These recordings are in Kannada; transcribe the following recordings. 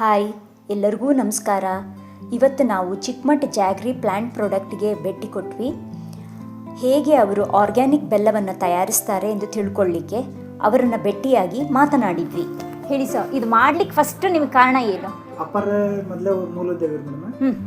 ಹಾಯ್, ಎಲ್ಲರಿಗೂ ನಮಸ್ಕಾರ. ಇವತ್ತು ನಾವು ಚಿಕ್ಕಮಟ್ಟ ಜಾಗ್ರಿ ಪ್ಲ್ಯಾಂಟ್ ಪ್ರಾಡಕ್ಟ್ಗೆ ಭೇಟಿ ಕೊಟ್ವಿ. ಹೇಗೆ ಅವರು ಆರ್ಗ್ಯಾನಿಕ್ ಬೆಲ್ಲವನ್ನು ತಯಾರಿಸ್ತಾರೆ ಎಂದು ತಿಳ್ಕೊಳ್ಳಿಕ್ಕೆ ಅವರನ್ನು ಭೇಟಿಯಾಗಿ ಮಾತನಾಡಿದ್ವಿ. ಹೇಳಿ ಸರ್, ಇದು ಮಾಡ್ಲಿಕ್ಕೆ ಫಸ್ಟ್ ನಿಮ್ಗೆ ಕಾರಣ ಏನು? ಅಪ್ಪರ ಮೊದಲೇ ಮೂಲದೇವಿ ಮೇಡಮ್.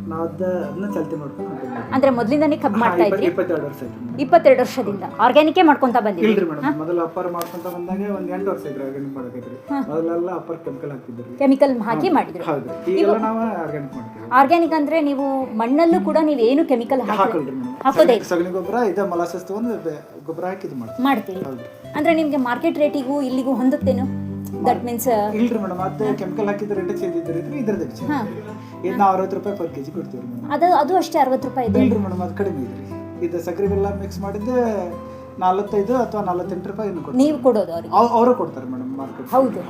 ನಾವು ಅದನ್ನ ಚಾಲ್ತಿ ಮಾಡ್ಕೊಂಡು ಅಂದ್ರೆ ಮೊದಲಿಂದನೇ ಕಬ್ಬು ಮಾಡ್ತಾ ಇದ್ರಿ? ಇಪ್ಪತ್- ಇಪ್ಪತ್ತೆರಡು ವರ್ಷ ಆಯ್ತು ಇಪ್ಪತ್ತೆರಡು ವರ್ಷದಿಂದ. ಆರ್ಗ್ಯಾನಿಕೇ ಮಾಡ್ಕೊಂತ ಬಂದಿದ್ರಿ? ಇಲ್ರಿ ಮೇಡಮ್ ಮೊದಲು ಅಪ್ಪರ್ ಮಾಡ್ಕೊಂತ ಬಂದಾಗ ಒಂದ್ ಎಂಟು ವರ್ಷ ಇದ್ರು ಆರ್ಗ್ಯಾನಿಕ್ ಮಾಡಕೈತ್ರಿ ಮೊದಲೆಲ್ಲ ಅಪ್ಪರ್ ಕೆಮಿಕಲ್ ಹಾಕ್ತಿದ್ರಿ. ಕೆಮಿಕಲ್ ಹಾಕಿ ಮಾಡಿದ್ರು. ಹೌದು. ಈಗೆಲ್ಲ ನಾವು ಆರ್ಗ್ಯಾನಿಕ್ ಮಾಡ್ತೀವಿ. ಆರ್ಗ್ಯಾನಿಕ್ ಅಂದ್ರೆ ನೀವು ಮಣ್ಣಲ್ಲೂ ಕೂಡ ನೀವು ಏನು ಕೆಮಿಕಲ್ ಹಾಕಿ ಹಾಕಲ್ರಿ ಹಾಕೋದೇ. ಸಗಣಿ ಗೊಬ್ಬರ ಇದ ಮೊಲಾಸಸ್ ತಗೊಂಡು ಗೊಬ್ಬರ ಹಾಕಿ ಇದು ಮಾಡ್ತೀವಿ. ಮಾಡ್ತೀರಿ. ಅಂದ್ರೆ ನಿಮ್ಗೆ ಮಾರ್ಕೆಟ್ ರೇಟಿಗೂ ಇಲ್ಲಿಗೂ ಹೊಂದುತ್ತೇನು? ದಟ್ ಮೀನ್ಸ್ ಇಲ್ರಿ ಮೇಡಮ್ ಅದು ಕೆಮಿಕಲ್ ಹಾಕಿದ್ರೆ ರೇಟ್ ಚೇಂಜ್ ಇದ್ರಿ ಇದ್ರದ್ದು ಚೇಂಜ್ ಇದು ನಾವು ಅರವತ್ತು ರೂಪಾಯಿ ಪರ್ ಕೆಜಿ ಕೊಡ್ತೀವಿ ಮೇಡಮ್. ಅದು ಅದು ಅಷ್ಟೇ ಅರವತ್ತು ರೂಪಾಯಿ ಇದೆ. ಇಲ್ರಿ ಮೇಡಮ್ ಅದು ಕಡಿಮೆ ಇದ್ರಿ. ಇದು ಸಕ್ಕರೆ ಬೆಲ್ಲ ಮಿಕ್ಸ್ ಮಾಡಿದ್ದು ನಲವತ್ತೈದು ಅಥವಾ ನಲವತ್ತೆಂಟು ರೂಪಾಯಿ ನೀವು ಕೊಡೋದು ಅವ್ರಿಗೆ. ಅವ್- ಅವರು ಕೊಡ್ತಾರೆ ಮೇಡಮ್ ಮಾರ್ಕೆಟ್ ಹೌದು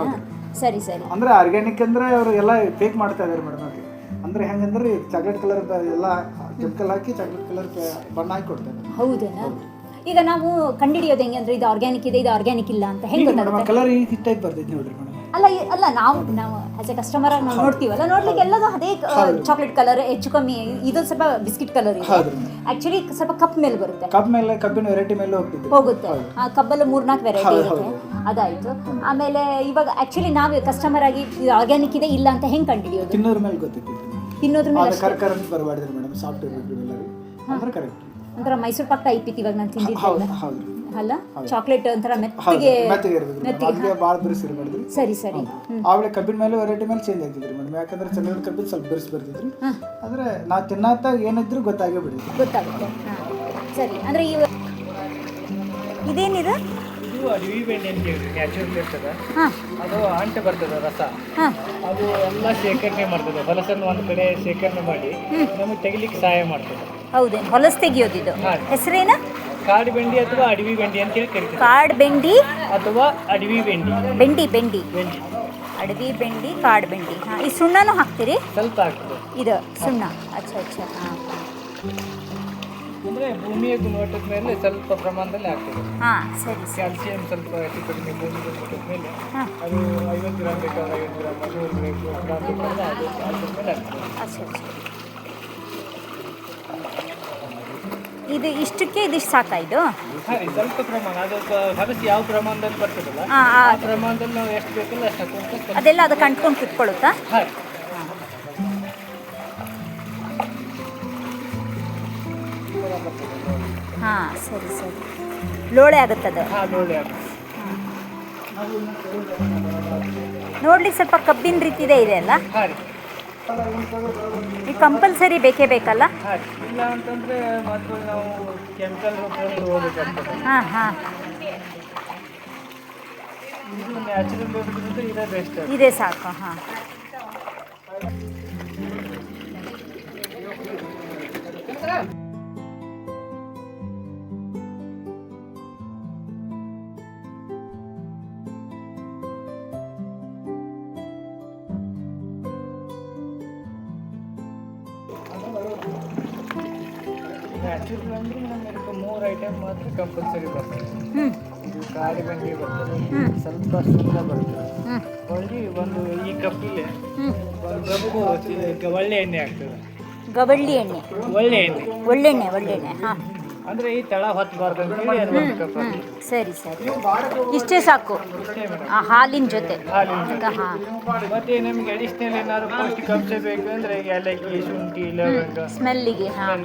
ಸರಿ ಸರಿ. ಅಂದ್ರೆ ಆರ್ಗ್ಯಾನಿಕ್ ಅಂದ್ರೆ ಅವರು ಎಲ್ಲ ಫೇಕ್ ಮಾಡ್ತಾ ಇದಾರೆ ಮೇಡಮ್ ಅದು ಅಂದ್ರೆ ಹೆಂಗಂದ್ರೆ ಚಾಕ್ಲೇಟ್ ಕಲರ್ ಎಲ್ಲ ಕೆಮಿಕಲ್ ಹಾಕಿ ಚಾಕ್ಲೇಟ್ ಕಲರ್ ಬಣ್ಣ ಹಾಕಿ ಕೊಡ್ತಾರೆ. ಹೌದೇನಾ? ಈಗ ನಾವು ಕಂಡಿಡಿಯೋದು ಹೆಂಗೆ ಅಂದ್ರೆ ಇದು ಆರ್ಗ್ಯಾನಿಕ್ ಇದೆ ಇದು ಆರ್ಗ್ಯಾನಿಕ್ ಇಲ್ಲ ಅಂತ ಹೆಂಗೆ ಗೊತ್ತಾಗುತ್ತೆ? ಕಲರ್ ಈ ಟೈಪ್ ಬರ್ತೈತಿ ನೋಡ್ರಿ ಮೇಡಮ್ ಅಲ್ಲ ಅಲ್ಲ ನಾವು ನಾವು ಆಸ್ ಎ ಕಸ್ಟಮರ್ ಆಗಿ ನಾವು ನೋಡ್ತೀವಲ್ಲ ನೋಡ್ಲಿಕ್ಕೆ ಎಲ್ಲದೂ ಅದೇ ಚಾಕ್ಲೇಟ್ ಕಲರ್ ಹೆಚ್ಚು ಕಮ್ಮಿ ಇದು ಸ್ವಲ್ಪ ಬಿಸ್ಕಿಟ್ ಕಲರ್ ಇದೆ. ಆಕ್ಚುಲಿ ಸ್ವಲ್ಪ ಕಪ್ ಮೇಲೆ ಬರುತ್ತೆ. ಕಪ್ ಮೇಲೆ ಕಬ್ಬಿನ ವೆರೈಟಿ ಮೇಲೆ ಹೋಗುತ್ತೆ. ಆ ಕಬ್ಬಲ್ಲಿ ಮೂರ್ನಾಲ್ಕು ವೆರೈಟಿ ಇರುತ್ತೆ. ಅದಾಯ್ತು. ಆಮೇಲೆ ಇವಾಗ ಆಕ್ಚುಲಿ ನಾವು ಕಸ್ಟಮರ್ ಆಗಿ ಇದು ಆರ್ಗ್ಯಾನಿಕ್ ಇದೆ ಇಲ್ಲ ಅಂತ ಹೆಂಗೆ ಕಂಡಿಡಿಯೋದು ತಿನ್ನೋದ್ರ ಮೇಲೆ ಗೊತ್ತಿತ್ತು ತಿನ್ನೋದ್ರ ಮೇಲೆ ಅದು ಕರ್ ಕರ್ ಅಂತ ಬರಬಾರ್ದ್ರಿ ಮೇಡಮ್ ಸಾಫ್ಟ್ ಇರ್ಬೇಕು ಎಲ್ಲರೂ ಅಂದ್ರೆ ಕರೆಕ್ಟ್ ಒಂಥರ ಮೈಸೂರು ಪಾಕ್ ಟೈಪ್ ಇತ್ತು ಇವಾಗ ನಾನು ತಿಂದಿದ್ದೆ. ಹೌದು ಹೌದು. ಅಲ್ಲ? ಚಾಕ್ಲೇಟ್ ಒಂಥರ ಮೆತ್ತಿಗೆ ಭಾಳ ಬಿರುಸು ಇರಬಾರ್ದ್ರಿ ಸರಿ ಸರಿ. ಆಮೇಲೆ ಕಬ್ಬಿನ ಮೇಲೆ ವೆರೈಟಿ ಮೇಲೆ ಚೇಂಜ್ ಆಗ್ತಿದ್ರಿ ಮೇಡಮ್. ಯಾಕಂದ್ರೆ ಚೆನ್ನಾಗಿ ಕಬ್ಬಿನ ಸ್ವಲ್ಪ ಬಿರ್ಸ್ ಬರ್ತಿದ್ರಿ. ಅಂದ್ರೆ ನಾ ತಿನ್ನತ್ತಾಗ ಏನಿದ್ರು ಗೊತ್ತಾಗೇ ಬಿಡಿದ್ರಿ ಗೊತ್ತಾಗುತ್ತೆ ಸರಿ. ಅಂದ್ರೆ ಇವ ಇದೇನಿದೆ? ಇದು ಅಡವಿ ಬೆಣ್ಣೆ ಅಂತ ಹೇಳಿ ನ್ಯಾಚುರಲ್ ಇರ್ತದೆ ಹಾಂ. ಅದು ಅಂಟು ಬರ್ತದೆ ರಸ. ಹಾಂ. ಅದು ಎಲ್ಲ ಶೇಖರಣೆ ಮಾಡ್ತದೆ. ಹೊಲಸನ್ನು ಒಂದು ಕಡೆ ಶೇಖರಣೆ ಮಾಡಿ ನಮಗೆ ತೆಗಿಲಿಕ್ಕೆ ಸಹಾಯ ಮಾಡ್ತದೆ. ಹೌದೇನು ಹೊಲಸು ತೆಗಿಯೋದಿದು ಹಾಂ. ಹೆಸರೇನು ಕಾಡು ಬೆಂಡಿ ಅಥವಾ ಅಡವಿ ಬೆಂಡಿ ಅಂತ ಹೇಳಿ ಕರಿತೀವಿ ಕಾಡು ಬೆಂಡಿ ಅಥವಾ ಅಡವಿ ಬೆಂಡಿ ಬೆಂಡಿ ಬೆಂಡಿ ಅಡವಿ ಬೆಂಡಿ ಕಾಡು ಬೆಂಡಿ ಹಾಂ ಈ ಸುಣ್ಣನೂ ಹಾಕ್ತೀರಿ ಸ್ವಲ್ಪ ಹಾಕ್ತೀವಿ ಇದು ಸುಣ್ಣ ಅಚ್ಚಾ ಅಚ್ಚಾ ಹಾಂ ಅಂದರೆ ಭೂಮಿಯ ಗುಣಮಟ್ಟದ ಮೇಲೆ ಸ್ವಲ್ಪ ಪ್ರಮಾಣದಲ್ಲಿ ಹಾಕ್ತೀವಿ ಹಾಂ ಸರಿ ಕ್ಯಾಲ್ಸಿಯಂ ಸ್ವಲ್ಪ ಹೆಚ್ಚು ಕಡಿಮೆ ಭೂಮಿ ಗುಣಮಟ್ಟದ ಮೇಲೆ ಅದು ಐವತ್ತು ಗ್ರಾಮ್ ಬೇಕಾದ್ರೆ ಐವತ್ತು ಗ್ರಾಮ್ ನೂರು ಗ್ರಾಮ್ ಬೇಕಾದ್ರೆ ಅದು ಅದ್ರ ಮೇಲೆ ಹಾಕ್ತೀವಿ ಅಚ್ಚಾ ಅಚ್ಚಾ ಇದು ಇಷ್ಟಕ್ಕೆ ಇದಿಷ್ಟು ಸಾಕಾ ಇದು? ಸ್ವಲ್ಪ ಪ್ರಮಾಣ. ಅದು ಹೊಲಸು ಯಾವ ಪ್ರಮಾಣದಲ್ಲಿ ಬರ್ತದಲ್ಲ ಹಾಂ ಆ. ಪ್ರಮಾಣದಲ್ಲಿ ನಾವು ಎಷ್ಟು ಬೇಕಲ್ಲ ಅಷ್ಟು ಅದೆಲ್ಲ ಅದಕ್ಕೆ ಅಂಟ್ಕೊಂಡು ಕುತ್ಕೊಳ್ಳುತ್ತಾ? ಹಾಂ. ಹಾಂ ಸರಿ ಸರಿ. ಲೋಳೆ ಆಗುತ್ತದು ಅದು? ನೋಡ್ಲಿಕ್ಕೆ ಸ್ವಲ್ಪ ಕಬ್ಬಿನ ರೀತಿ ಇದೆ ಅಲ್ಲ? ಈ ಕಂಪಲ್ಸರಿ ಬೇಕೇ ಬೇಕಲ್ಲ? ಇಲ್ಲ ಅಂತಂದರೆ ಮತ್ತು ನಾವು ಕೆಮಿಕಲ್ ಹೋಗ್ಬೇಕಾಗ್ತದೆ ಹಾಂ ಹಾಂ. ನ್ಯಾಚುರಲ್ ಇದೇ ಸಾಕು ಹಾಂ. ನ್ಯಾಚುರಲ್ ಅಂದರೆ ನಮಗೆ ಮೂರು ಐಟಮ್ ಮಾತ್ರ ಕಂಪಲ್ಸರಿ ಬರ್ತದೆ. ಇದು ಕಾಡಿ ಬಂಡಿ ಬರ್ತದೆ. ಸ್ವಲ್ಪ ಸುಣ್ಣ ಬರ್ತದೆ. ಹೊಳ್ಳಿ ಒಂದು ಈ ಕಪ್ಪಿಲೆ ಕಪ್ಪು ಒಳ್ಳೆ ಎಣ್ಣೆ ಆಗ್ತದೆ. ಗಬಳ್ಳಿ ಎಣ್ಣೆ. ಒಳ್ಳೆ ಎಣ್ಣೆ. ಒಳ್ಳೆಣ್ಣೆ ಒಳ್ಳೆಣ್ಣೆ ಹಾಂ. ಅಂದರೆ ಈ ತಳ ಹೊತ್ತಬಾರ್ದು ಅಂತೇಳಿ ಸರಿ ಸರಿ. ಇಷ್ಟೇ ಸಾಕು. ಆ ಹಾಲಿನ ಜೊತೆ. ಮತ್ತೆ ನಿಮಗೆ ಅಡಿಷ್ನಲ್ ಏನಾದ್ರು ಪೌಷ್ಟಿಕಾಂಶ ಬೇಕು ಅಂದರೆ ಏಲಕ್ಕಿ ಶುಂಠಿ ಲವಂಗ. ಸ್ಮೆಲ್ಲಿಗೆ ಹಾಂ.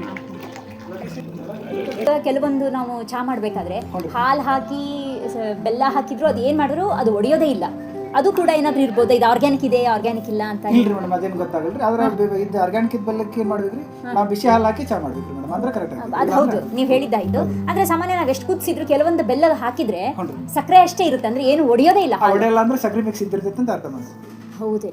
ಕೆಲವೊಂದು ನಾವು ಚಹಾ ಮಾಡಬೇಕಾದ್ರೆ ಹಾಲು ಹಾಕಿ ಬೆಲ್ಲ ಹಾಕಿದ್ರು ಅದು ಏನು ಮಾಡಿದ್ರು ಅದು ಒಡೆಯೋದೇ ಇಲ್ಲ. ಅದು ಕೂಡ ಏನಾದರೂ ಇರ್ಬೋದು. ಇದು ಆರ್ಗ್ಯಾನಿಕ್ ಇದೆ ಆರ್ಗ್ಯಾನಿಕ್ ಇಲ್ಲ ಅಂತ ಇಲ್ರಿ ಮೇಡಮ್ ಅದೇನು ಗೊತ್ತಾಗಲ್ರಿ? ಆದ್ರೆ ಇದು ಆರ್ಗ್ಯಾನಿಕ್ ಬೆಲ್ಲಕ್ಕೆ ಏನು ಮಾಡಿದ್ರಿ? ನಾವು ಬಿಸಿ ಹಾಲು ಹಾಕಿ ಚಾ ಮಾಡಿದ್ರಿ ಮೇಡಮ್ ಅಂದ್ರೆ ಕರೆಕ್ಟ್ ಅದು ಹೌದು. ನೀವು ಹೇಳಿದ್ದಾಯ್ತು ಅಂದ್ರೆ ಸಾಮಾನ್ಯ ನಾವು ಎಷ್ಟು ಕುದಿಸಿದ್ರು ಕೆಲವೊಂದು ಬೆಲ್ಲ ಹಾಕಿದ್ರೆ ಸಕ್ಕರೆ ಅಷ್ಟೇ ಇರುತ್ತೆ. ಅಂದ್ರೆ ಏನು ಒಡೆಯೋದೇ ಇಲ್ಲ. ಒಡೆಯಲ್ಲ ಅಂದ್ರೆ ಸಕ್ಕರೆ ಮಿಕ್ಸ್ ಇದ್ದಿರ್ತೈತೆ ಅಂತ ಅರ್ಥ ಮಾಡಿ ಹೌದು.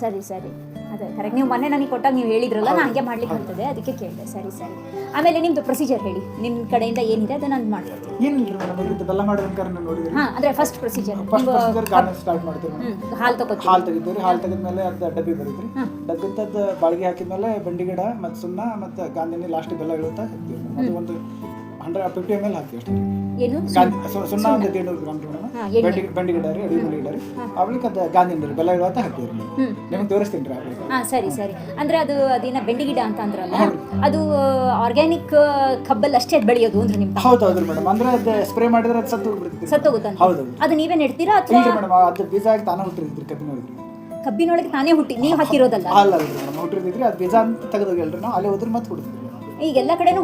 ಸರಿ ಸರಿ. ಅದೇ ಕರೆಕ್ಟ್ ನೀವು ಮೊನ್ನೆ ನನಗೆ ಕೊಟ್ಟಾಗ ನೀವು ಹೇಳಿದ್ರಲ್ಲ ನಾನು ಹಂಗೆ ಮಾಡ್ಲಿಕ್ಕೆ ಬರ್ತದೆ ಅದಕ್ಕೆ ಕೇಳಿದೆ. ಸರಿ ಸರಿ. ಆಮೇಲೆ ನಿಮ್ದು ಪ್ರೊಸೀಜರ್ ಹೇಳಿ. ನಿಮ್ಮ ಕಡೆಯಿಂದ ಏನಿದೆ ಅದನ್ನ ನಾನು ಮಾಡ್ಕೊಡ್ತೀನಿ ಏನಿಲ್ಲ ಮೇಡಮ್ ಇದು ಬೆಲ್ಲ ಮಾಡೋದಕ್ಕೆ ನೋಡಿದ್ರಿ ಹಾ ಅಂದ್ರೆ first procedure first procedure garden start ಮಾಡ್ತೀವಿ ಮೇಡಮ್. ಹಾಲು ತಗೋತೀವಿ. ಹಾಲು ತೆಗಿತೀವಿ ಹಾಲು ತೆಗೆದ್ಮೇಲೆ ಅದು ಡಬ್ಬಿ ಬರೀತ್ರಿ ಡಬ್ಬಿಂತದ್ದು ಬಾಳಿಗೆ ಹಾಕಿದ್ಮೇಲೆ ಬಂಡಿ ಗಿಡ ಮತ್ತು ಸುಣ್ಣ ಮತ್ತು ಗಾಂಧಿನಿ ಲಾಸ್ಟ್ ಬೆಲ್ಲ ಇಳುತ್ತಾ ಹಾಕ್ತೀವಿ ಅದು ಒಂದು ಹಂಡ್ರೆಡ್ ಫಿಫ್ಟಿ ಎಂ ಎಲ್ ಹಾಕ್ತೀವಿ ಅಷ್ಟೇ. ಏನು? ಸುಣ್ಣ ಒಂದು ಗ್ರಾಮ್. ಬೆಂಡಿ ಅಡಿಗೆ ಅವಳಿಗೆ ಅದು ಗಾಂಧಿ ಬೆಲ್ಲ ಇವತ್ತ ಹಾಕ್ತೀವಿ ನಿಮಗೆ ತೋರಿಸ್ತೀನಿ ಹಾಂ ಸರಿ ಸರಿ. ಅಂದ್ರೆ ಅದು ಅದೇನ ಬೆಂಡಿ ಗಿಡ ಅಂತ ಅಂದ್ರಲ್ಲ? ಅದು ಆರ್ಗ್ಯಾನಿಕ್ ಕಬ್ಬಲ್ಲಿ ಅಷ್ಟೇ ಬೆಳೆಯೋದು ಅಂದ್ರೆ ನಿಮ್ ಹೌದು ಹೌದು ಮೇಡಮ್ ಅಂದ್ರೆ ಅದು ಸ್ಪ್ರೇ ಮಾಡಿದ್ರೆ ಅದು ಸತ್ತು ಹೋಗ್ಬಿಡುತ್ತೆ. ಸತ್ತು ಹೋಗುತ್ತೆ ಹೌದು. ಅದು ನೀವೇ ನೆಡ್ತೀರಾ ಅಥವಾ ಮೇಡಮ್ ಅದು ಬೀಜ ಆಗಿ ತಾನೇ ಹುಟ್ಟಿರ್ತೀರಿ ಕಬ್ಬಿನೊಳಗೆ. ಕಬ್ಬಿನೊಳಗೆ ತಾನೇ ಹುಟ್ಟಿ ನೀವು ಹಾಕಿರೋದಲ್ಲ? ಅಲ್ಲ ಮೇಡಮ್ ಹುಟ್ಟಿರ್ತಿದ್ರಿ ಅದು ಬೀಜ ಅಂತ ತೆಗೆದೋಗಿಲ್ರಿ ನಾವು ಅಲ್ಲೇ ಹೋದ್ರೆ ಮತ್ತೆ ಹುಡ್ತಿದ್ರಿ ಈಗ ಎಲ್ಲ ಕಡೆನೂ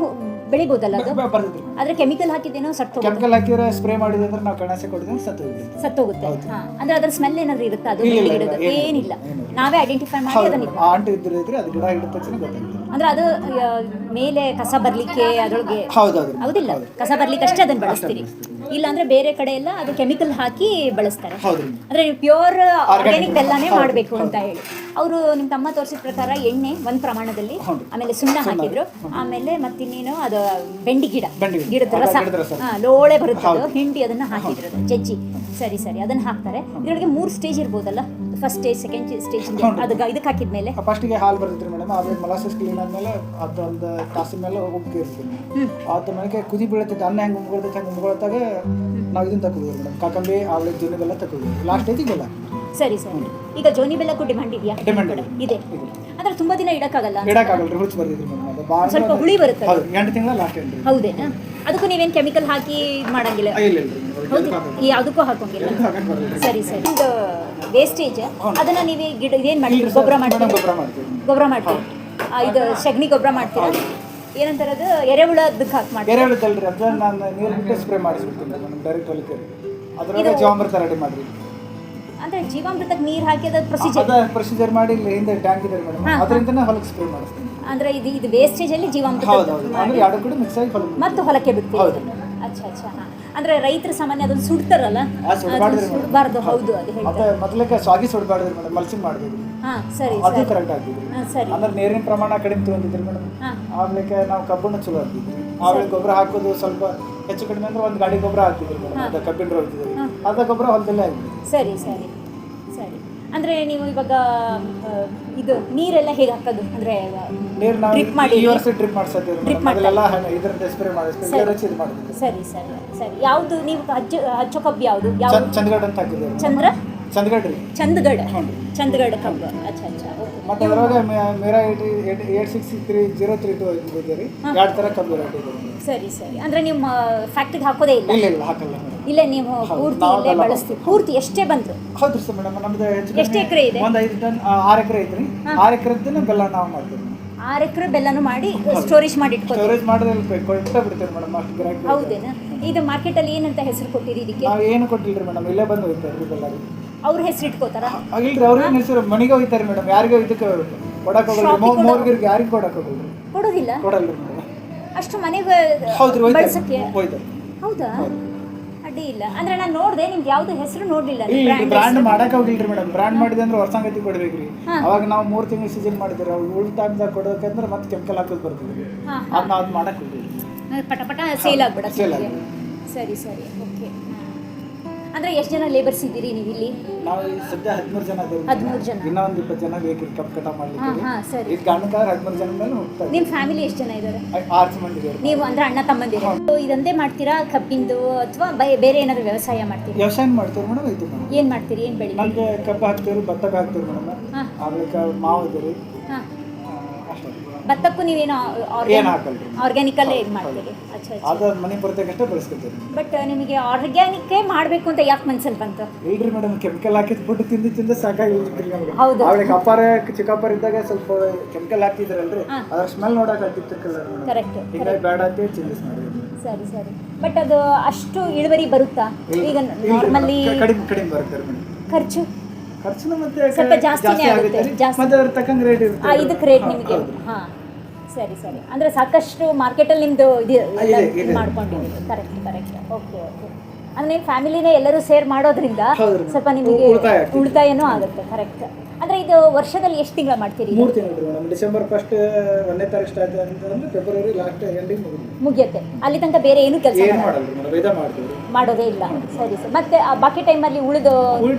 ಬೆಳಿಬೋದಲ್ಲ ಅದು? ಬರ್ತಿದ್ರಿ ಆದ್ರೆ ಕೆಮಿಕಲ್ ಹಾಕಿದೇನೋ ಸತ್ತು ಕೆಮಿಕಲ್ ಹಾಕಿದ್ರೆ ಸ್ಪ್ರೇ ಮಾಡಿದ್ರೆ ಅಂದ್ರೆ ನಾವು ಕಣಾಸೆ ಕೊಡಿದ್ರೆ ಸತ್ತು ಹೋಗ್ಬಿಡ್ತೀವಿ ಸತ್ತೋಗುತ್ತೆ. ಹಾ ಅಂದ್ರೆ ಅದ್ರ ಸ್ಮೆಲ್ ಏನಾದ್ರೂ ಇರುತ್ತಾ? ಅದು ಗಿಡದ ಏನಿಲ್ಲ. ನಾವೇ ಐಡೆಂಟಿಫೈ ಮಾಡಿ ಅದನ್ನ ಮೇಡಮ್ ಆ ಅಂಟು ಇದ್ರೆ ಇದ್ರೆ ಅದು ಗಿಡ ಹಿಡಿದ ತಕ್ಷಣ ಗೊತ್ತಾಗುತ್ತೆ. ಅಂದ್ರೆ ಅದು ಮೇಲೆ ಕಸ ಬರ್ಲಿಕ್ಕೆ ಅದ್ರೊಳಗೆ ಹೌದು ಹೌದು. ಹೌದಿಲ್ಲ. ಕಸ ಬರ್ಲಿಕ್ಕೆ ಅಷ್ಟೇ ಅದನ್ನ ಬಳಸ್ತೀರಿ ಇಲ್ಲ ಅಂದ್ರೆ ಬೇರೆ ಕಡೆ ಎಲ್ಲ ಅದು ಕೆಮಿಕಲ್ ಹಾಕಿ ಬಳಸ್ತಾರೆ. ಅಂದ್ರೆ ನೀವು ಪ್ಯೂರ್ ಆರ್ಗ್ಯಾನಿಕ್ ಬೆಲ್ಲನೇ ಮಾಡಬೇಕು ಅಂತ ಹೇಳಿ. ಅವರು ನಿಮ್ಮ ತಮ್ಮ ತೋರಿಸಿದ ಪ್ರಕಾರ ಎಣ್ಣೆ ಒಂದ್ ಪ್ರಮಾಣದಲ್ಲಿ ಆಮೇಲೆ ಸುಣ್ಣ ಹಾಕಿದ್ರು. ಆಮೇಲೆ ಮತ್ತಿನ್ನೇನು ಅದು ಬೆಂಡಿ ಗಿಡ. ಗಿಡ. ಗಿಡದ ರಸ. ಹಾ, ಲೋಳೆ ಬರುತ್ತೆ ಅದು. ಹಿಂಡಿ ಅದನ್ನ ಹಾಕಿದ್ರು ಜಜ್ಜಿ. ಸರಿ ಸರಿ. ಅದನ್ನ ಹಾಕ್ತಾರೆ. ಇದ್ರೊಳಗೆ ಮೂರು ಸ್ಟೇಜ್ ಇರ್ಬೋದಲ್ಲ? ಫಸ್ಟ್ ಸ್ಟೇಜ್ ಸೆಕೆಂಡ್ ಸ್ಟೇಜ್ ಅದು ಇದಕ್ಕೆ ಹಾಕಿದ್ಮೇಲೆ ಫಸ್ಟಿಗೆ ಹಾಲು ಬರ್ತಿದ್ರು ಮೇಡಮ್ ಆಮೇಲೆ ಮೊಲಾಸಸ್ ಕ್ಲೀನ್ ಆದ್ಮೇಲೆ ಒಂದು ತಾಸಿನ ಮೇಲೆ ಉಪ್ಪು ಇರ್ತೀನಿ ಅದ್ರ ಮೇಲೆ ಕುದಿ ಬೀಳತೈತೆ ಅನ್ನ ಹೆಂಗೆ ಉಮ್ಕೊಳ್ತೈತೆ ಹಂಗೆ ಉಮ್ಕೊಳ್ತಾಗ ನಾವು ಇದನ್ನ ತಗೋದ್ರಿ ಮೇಡಮ್ ಕಾಕಂಬಿ ಆಮೇಲೆ ಜೋನಿ ಬೆಲ್ಲ ತಗೋದ್ರಿ ಲಾಸ್ಟ್ ಸ್ಟೇಜಿಗೆ ತಿಂಗಲ್ಲ ಸರಿ ಸರಿ. ಈಗ ಜೋನಿ ಬೆಲ್ಲಕ್ಕೂ ಡಿಮಾಂಡ್ ಇದೆಯಾ? ಡಿಮ್ಯಾಂಡ್ ಇದೆ. ಅದರ ತುಂಬಾ ದಿನ ಇಡಕ್ಕಾಗಲ್ಲ? ಇಡಕ್ಕಾಗಲ್ಲ ರುಚಿ ಬರ್ತಿದ್ರು ಮೇಡಮ್ ಸ್ವಲ್ಪ ಹುಳಿ ಬರುತ್ತೆ ಹೌದು ಎಂಟು ತಿಂಗಳ ಲಾಸ್ಟ್ ಎಂಟು ಹೌದೇನಾ? ಅದಕ್ಕೂ ನೀವೇನು ಕೆಮಿಕಲ್ ಹಾಕಿ ಮಾಡಂಗಿಲ್ಲ? ಯಾವುದಕ್ಕೂ ಹಾಕೋಂಗಿಲ್ಲ. ಸರಿ ಸರಿ. ಇದು ವೇಸ್ಟೇಜ್ ಅದನ್ನ ನೀವು ಗಿಡ ಇದೇನ್ ಮಾಡ್ತೀರಿ? ಗೊಬ್ಬರ ಮಾಡ್ತೀರಿ? ಗೊಬ್ಬರ ಮಾಡ್ತೀರಿ? ಇದು ಸಗಣಿ ಗೊಬ್ಬರ ಮಾಡ್ತೀರಾ? ಏನಂತಾರೆ ಅದು? ಎರೆಹುಳದಕ್ಕೆ ಹಾಕಿ ಮಾಡ್ತೀರಾ? ಬೇರೆ ಹೇಳುತ್ತಲ್ರಿ ಅದು ನಾನು ನೀರು ಬಿಟ್ಟು ಸ್ಪ್ರೇ ಮಾಡಿಸ್ಬಿಡ್ತೀನಿ. ಮೇಡಮ್ ಡೈರೆಕ್ಟ್ ಹೊಲಿಕೆ ಅದರೊಳಗೆ ಜೀವಾಮೃತ ರೆಡಿ ಮಾಡ್ರಿ. ಅಂದ್ರೆ ಜೀವಾಮೃತಕ್ಕೆ ನೀರು ಹಾಕಿ ಅದ ಪ್ರೊಸೀಜರ್ ಅದ ಪ್ರೊಸೀಜರ್ ಮಾಡಿ ಇಲ್ಲಿ ಹಿಂದೆ ಟ್ಯಾಂಕ್ ಇದೆ ಮೇಡಮ್. ಅದರಿಂದನೇ ಹೊಲಕ್ಕೆ ಸ್ಪ್ರೇ ಮಾಡಿಸ್ತೀನಿ. ಅಂದ್ರೆ ಇದು ಇದು ವೇಸ್ಟೇಜ್ ಅಲ್ಲಿ ಜೀವಾಮೃತ ಮತ್ತು ಹೊಲಕ್ಕೆ ಬಿಡ್ತೀವಿ. ಅಚ್ಚಾ ಅಚ್ಚಾ ಅಂದ್ರೆ ರೈತರು ಸಾಮಾನ್ಯ ಅದನ್ನ ಸುಡ್ತಾರಲ್ಲ? ಸುಡಬಾರ್ದು ಹೌದು. ಅದು ಹೇಳ್ತಾರೆ ಮೊದಲಕ್ಕೆ ಸ್ವಾಗಿ ಸುಡಬಾರ್ದು ಮೇಡಮ್ ಮಲ್ಸಿಂಗ್ ಮಾಡಬೇಕು ಹಾ ಸರಿ ಅದು ಕರೆಕ್ಟ್ ಆಗ್ತಿದ್ರಿ. ಸರಿ. ಅಂದ್ರೆ ನೀರಿನ ಪ್ರಮಾಣ ಕಡಿಮೆ ತೊಗೊಂಡಿದ್ರಿ ಮೇಡಮ್. ಆಮೇಲೆ ನಾವು ಕಬ್ಬನ್ನು ಚಲೋ ಹಾಕ್ತಿದ್ವಿ. ಆಮೇಲೆ ಗೊಬ್ಬರ ಹಾಕೋದು ಸ್ವಲ್ಪ ಹೆಚ್ಚು ಕಡಿಮೆ ಅಂದ್ರೆ ಒಂದು ಗಾಡಿ ಗೊಬ್ಬರ ಹಾಕ್ತಿದ್ರಿ ಮೇಡಮ್. ಅದು ಕಬ್ಬಿನ ಹೋಗ್ತಿದ್ರಿ ಅದ ಗೊಬ್ಬರ ಹೊಲದಲ್ಲೇ ಆಗ್ಬಿಡ್ತು ಸರಿ ಸರಿ ಸರಿ. ಅಂದ್ರೆ ನೀವು ಇವಾಗ ಇದು ನೀರೆಲ್ಲ ಹೇಗೆ ಹಾಕೋದು? ಅಂದ್ರೆ ನಾವು ಮಾಡಿ. ಈ ವರ್ಷ ಡ್ರಿಪ್ Drip ಮೇಡಮ್ ಅದೆಲ್ಲ ಇದರಿಂದ ಸ್ಪ್ರೇ ಮಾಡ್ತಿದ್ವಿ ಸರಿ. ಸರಿ ಸರಿ ಯಾವುದು ನೀವು ಅಜ್ಜ ಹಚ್ಚೋ ಕಬ್ಬು ಯಾವುದು? ಯಾವುದು? ಚಂದಗಡ್ ಅಂತ ಹಾಕಿದ್ರು ಚಂದ್ರ? ಚಂದ್ಗಡ್ ರೀ. ಚಂದಗಡ. ಚಂದಗಡ ಕಬ್ಬು. ಅಚ್ಚಾ ಅಚ್ಚಾ. ಮತ್ತೆ ಅದ್ರೊಳಗೆ ಮೇರಾ eight eight six three zero three two ಇದೆ ರೀ. ಎರಡು ಥರ ಕಬ್ಬು ಸರಿ ಸರಿ. ಅಂದ್ರೆ ನಿಮ್ಮ ಫ್ಯಾಕ್ಟ್ರಿಗೆ ಹಾಕೋದೇ ಇಲ್ಲ? ಇಲ್ಲ ಇಲ್ಲ ಹಾಕಲ್ಲ. ಇಲ್ಲೇ ನೀವು ಪೂರ್ತಿ ಇಲ್ಲೇ ಬಳಸ್ತೀವಿ. ಪೂರ್ತಿ ಎಷ್ಟೇ ಬಂತು ಹೌದು ಸರ್ ಮೇಡಮ್ ನಮ್ದು ಎಷ್ಟು ಎಕರೆ ಇದೆ? ಒಂದು ಐದು ಟನ್ ಆರು ಎಕರೆ ಐತ್ರಿ. ಆರು ಎಕರೆದ್ದನ್ನು ಬೆಲ್ಲ ನಾವು ಮಾಡ್ತೀವಿ. ಆರು ಎಕರೆ ಬೆಲ್ಲನು ಮಾಡಿ ಸ್ಟೋರೇಜ್ ಮಾಡಿ ಇಟ್ಕೊತೀವಿ. ಸ್ಟೋರೇಜ್ ಮಾಡಿದ್ರೆ ಕೊಟ್ಟು ಬಿಡ್ತೀವಿ ಮೇಡಮ್ ಅಷ್ಟು ಗಿರಾಕಿ ಹೌದೇನಾ? ಇದು ಮಾರ್ಕೆಟಲ್ಲಿ ಏನಂತ ಹೆಸರು ಕೊಟ್ಟಿರಿ ಇದಕ್ಕೆ? ನಾವು ಏನು ಕೊಟ್ಟಿಲ್ಲ ಮೇಡಮ್ ಇಲ್ಲೇ ಬಂದು ಹೋಗ್ತಾರೆ ರೀ ಬೆಲ್ಲ ಅವ್ರ ಹೆಸರು ಇಟ್ಕೋತಾರ? ಇಲ್ರಿ ಅವ್ರಿಗೆ ಹೆಸರು? ಮನೆಗೆ ಹೋಗ್ತಾರೆ ಮೇಡಮ್ ಯಾರಿಗೂ ಇದಕ್ಕೆ ಕೊಡಕ್ಕೆ ಹೋಗಲ್ಲ ಮೂರ್ಗಿರ್ಗೆ ಯಾರಿಗೆ ಕೊಡಕ್ಕೆ ಹೋಗಲ್ಲ ಕೊಡೋದಿಲ್ಲ? ಕೊಡಲ್ಲ ಅಷ್ಟು ಮನೆಗೆ ಹೌದು? ಹೌದಾ. ಅಡ್ಡಿ ಇಲ್ಲ. ಅಂದ್ರೆ ನಾನು ನೋಡಿದೆ ನಿಮ್ಗೆ ಯಾವ್ದು ಹೆಸರು ನೋಡ್ಲಿಲ್ಲ ಈ ಬ್ರ್ಯಾಂಡ್ ಮಾಡಕ್ ಹೋಗಿಲ್ರಿ ಮೇಡಮ್ ಬ್ರ್ಯಾಂಡ್ ಮಾಡಿದೆ ಅಂದ್ರೆ ವರ್ಷಂಗತಿ ಕೊಡ್ಬೇಕ್ರಿ. ಅವಾಗ ನಾವು ಮೂರ್ ತಿಂಗಳು ಸೀಸನ್ ಮಾಡಿದ್ರಿ ಅವ್ರು ಉಳ್ ಟೈಮ್ದಾಗ ಕೊಡೋಕಂದ್ರೆ ಮತ್ತೆ ಕೆಮಿಕಲ್ ಹಾಕೋದು ಬರ್ತದೆ. ಅದ್ ಅದನ್ನ ಅದು ಮಾಡಕ್ ಹೋಗಿಲ್ಲ ಪಟ ಪಟ ಸೇಲ್ ಆಗ್ಬಿಡ ಸರಿ ಸರಿ. ಓಕೆ ಅಂದ್ರೆ ಎಷ್ಟು ಜನ ಲೇಬರ್ಸ್ ಇದ್ದೀರಿ ನೀವು ಇಲ್ಲಿ? ನಾವು ಈ ಸದ್ಯ ಹದಿಮೂರು ಜನ ಹದಿಮೂರು ಜನ. ಇನ್ನೂ ಒಂದು ಇಪ್ಪತ್ತು ಜನ ಬೇಕು ಕಪ್ ಕಟ ಹಾ ಮಾಡ್ಲಿಕ್ಕೆ ಹಾ ಸರಿ. ಈಗ ಗಂಡಕಾದ್ರೆ ಹದಿಮೂರು ಜನ ಮೇಲೆ ಹೋಗ್ತಾರೆ ನಿಮ್ಮ ಫ್ಯಾಮಿಲಿ ಎಷ್ಟು ಜನ ಇದ್ದಾರೆ? ಆರು ಮಂದಿ ಇದ್ದಾರೆ. ನೀವು ಅಂದ್ರೆ ಅಣ್ಣ ತಮ್ಮಂದಿರ. ಇದಂದೇ ಮಾಡ್ತೀರಾ ಕಬ್ಬಿಂದು ಅಥವಾ ಬೇರೆ ಏನಾದರೂ ವ್ಯವಸಾಯ ಮಾಡ್ತೀರಿ? ವ್ಯವಸಾಯ ಮಾಡ್ತೀವಿ ಮೇಡಮ್ ಇದು ಏನ್ ಮಾಡ್ತೀರಿ? ಏನು ಬೆಳಿ ನಮ್ಗೆ ಕಬ್ಬು ಹಾಕ್ತೀವಿ ಭತ್ತ ಹಾಕ್ತೀವಿ ಮೇಡಮ್. ಆಮೇಲೆ ಮಾವು ಇದೆ ರೀ ಹಾ. ಭತ್ತಕ್ಕೂ ನೀವೇನು ಆರ್ಗ್ಯಾನಿಕಲ್ಲೇ ಇದು ಮಾಡ್ತೀರಿ? ಅಚ್ಚಾ ಮನೆ ಬರ್ತಕ್ಕಷ್ಟೇ ಬೆಳೆಸ್ಕೊತೀವಿ ಬಟ್ ನಿಮಗೆ ಆರ್ಗ್ಯಾನಿಕ್ಕೇ ಮಾಡಬೇಕು ಅಂತ ಯಾಕೆ ಮನ್ಸಲ್ಲಿ ಬಂತು? ಇಲ್ರಿ ಮೇಡಮ್ ಕೆಮಿಕಲ್ ಹಾಕಿದ್ ಫುಡ್ ತಿಂದು ತಿಂದು ಸಾಕಾಗಿಲ್ರಿ ನಮ್ಗೆ. ಹೌದು. ಅವಳಿಗೆ ಅಪ್ಪಾರ ಚಿಕ್ಕಪ್ಪಾರ ಇದ್ದಾಗ ಸ್ವಲ್ಪ ಕೆಮಿಕಲ್ ಹಾಕ್ತಿದ್ರಲ್ರಿ ಹಾ. ಅದ್ರ ಸ್ಮೆಲ್ ನೋಡಕ್ ಆಗ್ತಿರ್ತಿಲ್ಲ ಮೇಡಮ್ ಕರೆಕ್ಟ್ ಹೀಗಾಗಿ ಬೇಡ ಅಂತ ಚೇಂಜಸ್ ಮಾಡಿದ್ವಿ. ಸರಿ ಸರಿ. ಬಟ್ ಅದು ಅಷ್ಟು ಇಳುವರಿ ಬರುತ್ತಾ? ಈಗ ನಾರ್ಮಲಿ ಕಡಿಮೆ ಕಡಿಮೆ ಬರುತ್ತೆ ಖರ್ಚು? ಖರ್ಚು ಮತ್ತೆ ಸ್ವಲ್ಪ ಜಾಸ್ತಿನೇ ಆಗುತ್ತೆ. ಜಾಸ್ತಿ. ಮತ್ತೆ ಅದರ ತಕ್ಕಂಗೆ ರೇಟ್ ಆ, ಇರುತ್ತೆ ಇದಕ್ಕೆ ರೇಟ್ ನಿಮಗೆ. ಹಾ. ಸರಿ ಸರಿ. ಅಂದ್ರೆ ಸಾಕಷ್ಟು ಮಾರ್ಕೆಟಲ್ಲಿ ನಿಮ್ದು ಇದು. ಮಾಡ್ಕೊಂಡಿದ್ದೀವಿ ಕರೆಕ್ಟ್ ಕರೆಕ್ಟ್ ಓಕೆ ಓಕೆ ಅಂದ್ರೆ ನಿಮ್ಮ ಫ್ಯಾಮಿಲಿನೇ ಎಲ್ಲರೂ ಸೇರ್ ಮಾಡೋದ್ರಿಂದ ಸ್ವಲ್ಪ ನಿಮಗೆ. ಉಳಿತಾಯನೂ ಆಗುತ್ತೆ ಕರೆಕ್ಟ್ ಅಂದ್ರೆ ಇದು ವರ್ಷದಲ್ಲಿ ಎಷ್ಟು ತಿಂಗಳ ಮಾಡ್ತೀರಿ ಮೂರು ತಿಂಗಳು ಮೇಡಮ್. ಡಿಸೆಂಬರ್ ಫಸ್ಟ್ ಒಂದನೇ ತಾರೀಕು ಸ್ಟಾರ್ಟ್ ಅಂತಂದ್ರೆ ಫೆಬ್ರವರಿ ಲಾಸ್ಟ್ ಎಂಡಿಂಗ್ ಮುಗಿಯುತ್ತೆ. ಮುಗಿಯುತ್ತೆ. ಅಲ್ಲಿ ತನಕ ಬೇರೆ ಏನು ಕೆಲಸ ಏನು ಮಾಡಲ್ಲ? ಮೇಡಮ್. ಇದೇ ಮಾಡ್ತೀವಿ. ಮಾಡೋದೇ ಇಲ್ಲ. ಸರಿ ಸರಿ. ಮತ್ತೆ ಆ ಬಾಕಿ ಟೈಮಲ್ಲಿ ಉಳಿದು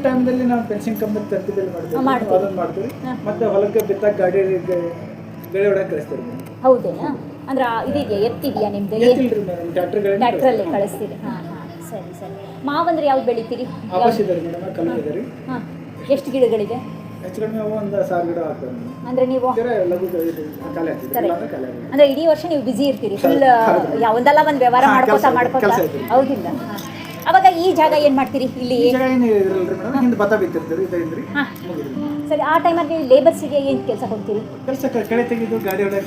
ಟೈಮ್ ಅಲ್ಲಿ ನಾವು ಪೆನ್ಷನ್ ಕಂಪನಿ ತರ್ತಿದಲ್ಲಿ ಮಾಡ್ತೀವಿ. ಮಾಡ್ತೀವಿ. ಅದನ್ನ ಮಾಡ್ತೀವಿ. ಮತ್ತೆ ಹೊಲಕ್ಕೆ ಬಿತ್ತಾಗ ಗಾಡಿ ಬೆಳೆ ಹೊಡಕ್ಕೆ ಕಳಿಸ್ತೀವಿ ಹೌದೇನಾ ಅಂದ್ರೆ ಇದೆಯಾ ಇದಿದೆಯಾ? ಎತ್ತಿದೆಯಾ ನಿಮ್ದು? ಟ್ರ್ಯಾಕ್ಟ್ರಲ್ಲಿ ಕಳಿಸ್ತೀರಿ. ಹಾಂ ಹಾಂ. ಸರಿ ಸರಿ. ಮಾವಂದ್ರೆ ಯಾವ್ದು ಬೆಳಿತೀರಿ? ಹಾಂ. ಎಷ್ಟು ಗಿಡಗಳಿದೆ? ಅಂದ್ರೆ ನೀವು. ಅಂದ್ರೆ ಇಡೀ ವರ್ಷ ನೀವು ಬಿಸಿ ಇರ್ತೀರಿ. ಫುಲ್ ಒಂದಲ್ಲ ಒಂದು ವ್ಯವಹಾರ ಮಾಡ್ಕೋತಾ ಮಾಡ್ಕೋತಾ. ಹೌದಿಲ್ಲ. ಹಾ. ಅವಾಗ ಈ ಜಾಗ ಏನು ಮಾಡ್ತೀರಿ ಇಲ್ಲಿ? ಭತ್ತ ಬಿತ್ತಿರ್ತೀರಿ ಸರಿ ಆ ಟೈಮಲ್ಲಿ ಲೇಬರ್ಸಿಗೆ ಏನು ಕೆಲಸ ಕೊಡ್ತೀರಿ? ಕೆಲಸ ಕೆಳೆ ತೆಗೆದು ಗಾಡಿ ಹೊಡೆ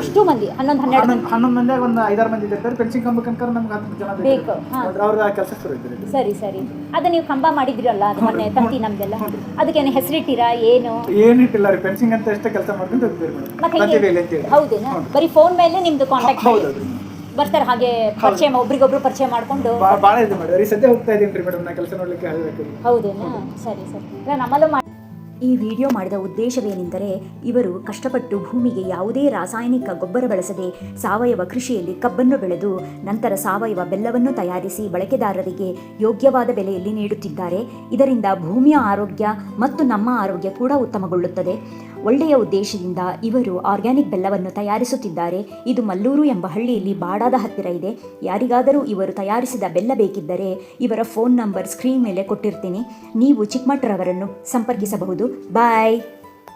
ಅಷ್ಟು ಮಂದಿ ಹನ್ನೊಂದು ಹನ್ನೆರಡು ಮಂದಿ ಹನ್ನೊಂದು ಮಂದಿ ಒಂದು ಐದಾರು ಮಂದಿ ಇದ್ದಾರೆ ಪೆನ್ಸಿಂಗ್ ಕಂಬ ಕನ್ಕರ್ ನಮ್ಗೆ ಹತ್ತು ಜನ ಬೇಕು. ಅವ್ರ ಕೆಲಸ ಶುರು ಸರಿ ಸರಿ. ಅದು ನೀವು ಕಂಬ ಮಾಡಿದ್ರಲ್ಲ ಅದು ಮೊನ್ನೆ ತಂತಿ ನಮ್ದೆಲ್ಲ. ಅದಕ್ಕೇನು ಹೆಸರಿಟ್ಟಿರಾ ಏನು ಏನಿಟ್ಟಿಲ್ಲ ರೀ. ಫೆನ್ಸಿಂಗ್ ಅಂತ ಅಷ್ಟೇ ಕೆಲಸ ಮಾಡ್ಕೊಂಡು ಹೋಗ್ತೀರಿ ಹೌದೇನಾ? ಬರೀ ಫೋನ್ ಮೇಲೆ ನಿಮ್ದು ಕಾಂಟ್ಯಾಕ್ಟ್ ಹೌದು. ಬರ್ತಾರೆ ಹಾಗೆ ಪರಿಚಯ ಒಬ್ರಿಗೊಬ್ರು ಪರಿಚಯ ಮಾಡ್ಕೊಂಡು ಭಾಳ ಇದೆ ಮೇಡಮ್ ಈ ಸದ್ಯ ಹೋಗ್ತಾ ಇದ್ದೀನಿ ರೀ ಮೇಡಮ್ ನಾ ಕೆಲಸ ನೋಡ್ಲಿಕ್ಕೆ ಹೌದೇನಾ ಸರಿ ಸರಿ. ನಮ್ಮಲ್ಲೂ ಮಾಡಿ ಈ ವಿಡಿಯೋ ಮಾಡಿದ ಉದ್ದೇಶವೇನೆಂದರೆ ಇವರು ಕಷ್ಟಪಟ್ಟು ಭೂಮಿಗೆ ಯಾವುದೇ ರಾಸಾಯನಿಕ ಗೊಬ್ಬರ ಬಳಸದೆ ಸಾವಯವ ಕೃಷಿಯಲ್ಲಿ ಕಬ್ಬನ್ನು ಬೆಳೆದು ನಂತರ ಸಾವಯವ ಬೆಲ್ಲವನ್ನು ತಯಾರಿಸಿ ಬಳಕೆದಾರರಿಗೆ ಯೋಗ್ಯವಾದ ಬೆಲೆಯಲ್ಲಿ ನೀಡುತ್ತಿದ್ದಾರೆ. ಇದರಿಂದ ಭೂಮಿಯ ಆರೋಗ್ಯ ಮತ್ತು ನಮ್ಮ ಆರೋಗ್ಯ ಕೂಡ ಉತ್ತಮಗೊಳ್ಳುತ್ತದೆ. ಒಳ್ಳೆಯ ಉದ್ದೇಶದಿಂದ ಇವರು ಆರ್ಗ್ಯಾನಿಕ್ ಬೆಲ್ಲವನ್ನು ತಯಾರಿಸುತ್ತಿದ್ದಾರೆ. ಇದು ಮಲ್ಲೂರು ಎಂಬ ಹಳ್ಳಿಯಲ್ಲಿ ಬಾಡಾದ ಹತ್ತಿರ ಇದೆ. ಯಾರಿಗಾದರೂ ಇವರು ತಯಾರಿಸಿದ ಬೆಲ್ಲ ಬೇಕಿದ್ದರೆ ಇವರ ಫೋನ್ ನಂಬರ್ ಸ್ಕ್ರೀನ್ ಮೇಲೆ ಕೊಟ್ಟಿರ್ತೀನಿ. ನೀವು ಚಿಕ್ಕಮಟ್ಟರವರನ್ನು ಸಂಪರ್ಕಿಸಬಹುದು. ಬಾಯ್!